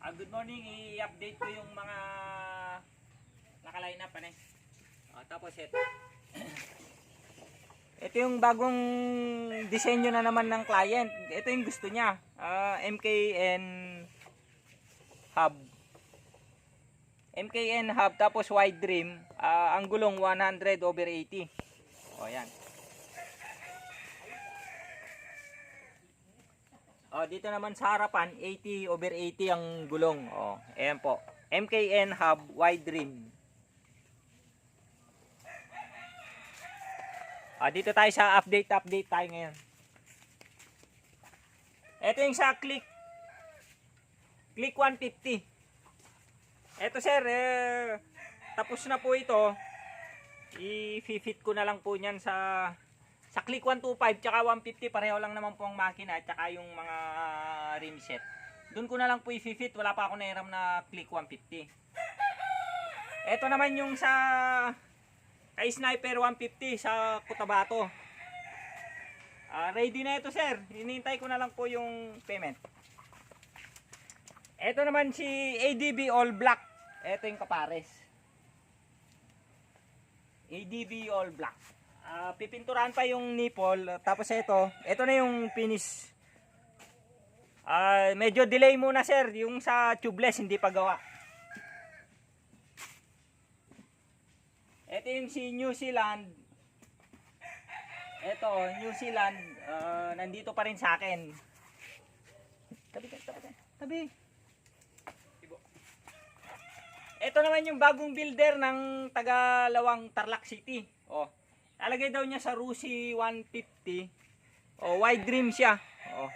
Ah, good morning, i-update ko yung mga naka-line up ano. Ah, tapos ito. ito yung bagong disenyo na naman ng client. Ito yung gusto niya. Ah, MKN hub. MKN hub tapos wide rim. Ah, ang gulong 100 over 80. O yan. Oh, dito naman sa harapan, 80 over 80 ang gulong. Oh, ayan po. MKN hub wide rim. Ah, dito tayo sa update update tayo ngayon. Ito yung sa click click 150. Ito sir, eh, tapos na po ito. I-fit ko na lang po niyan sa sa click 125 tsaka 150 pareho lang naman po ang makina at tsaka yung mga rim set. Doon ko na lang po i-fit, wala pa ako nairam na click 150. Ito naman yung sa kay Sniper 150 sa Cotabato. Ah, ready na ito sir. Hinihintay ko na lang po yung payment. Ito naman si ADB All Black. Ito yung kapares. ADB All Black. Ah, pipinturahan pa yung nipple. Tapos ito, ito na yung finish. Ah, medyo delay muna sir, yung sa tubeless hindi pa gawa. Ito yung si New Zealand. Ito, New Zealand, ah, nandito pa rin sa akin. Tabi tabi tabi. Ito naman yung bagong builder ng Tagalawang Tarlac City. Oh, Nalagay daw niya sa Rusi 150. Oh, wide rim siya. Oh.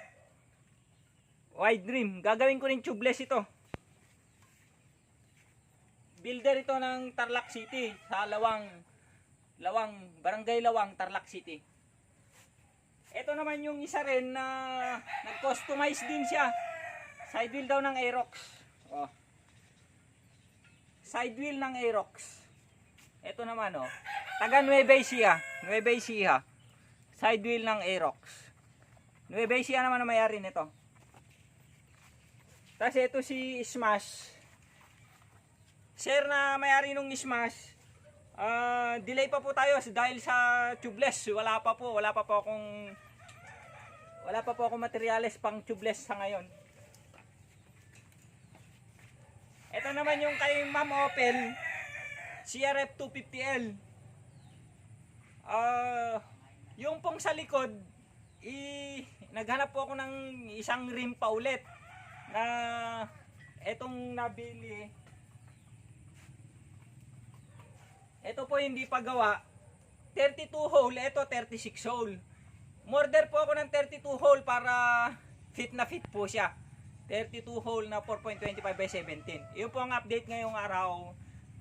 Wide rim. Gagawin ko rin tubeless ito. Builder ito ng Tarlac City sa Lawang Lawang Barangay Lawang Tarlac City. Ito naman yung isa rin na nag-customize din siya. Side wheel daw ng Aerox. Oh. Side wheel ng Aerox. Ito naman oh. Taga Nueva Ecija. Nueva Ecija. Side wheel ng Aerox. Nueva Ecija naman ang mayari nito. Tapos ito si Smash. Sir na mayari nung Smash. Ah, delay pa po tayo dahil sa tubeless. Wala pa po, wala pa po akong wala pa po akong materyales pang tubeless sa ngayon. Ito naman yung kay Ma'am Opel CRF 250L. Ah, yung pong sa likod, i naghanap po ako ng isang rim pa ulit na etong nabili. Ito po hindi pa gawa. 32 hole, ito 36 hole. Morder po ako ng 32 hole para fit na fit po siya. 32 hole na 4.25 by 17. Yun po ang update ngayong araw.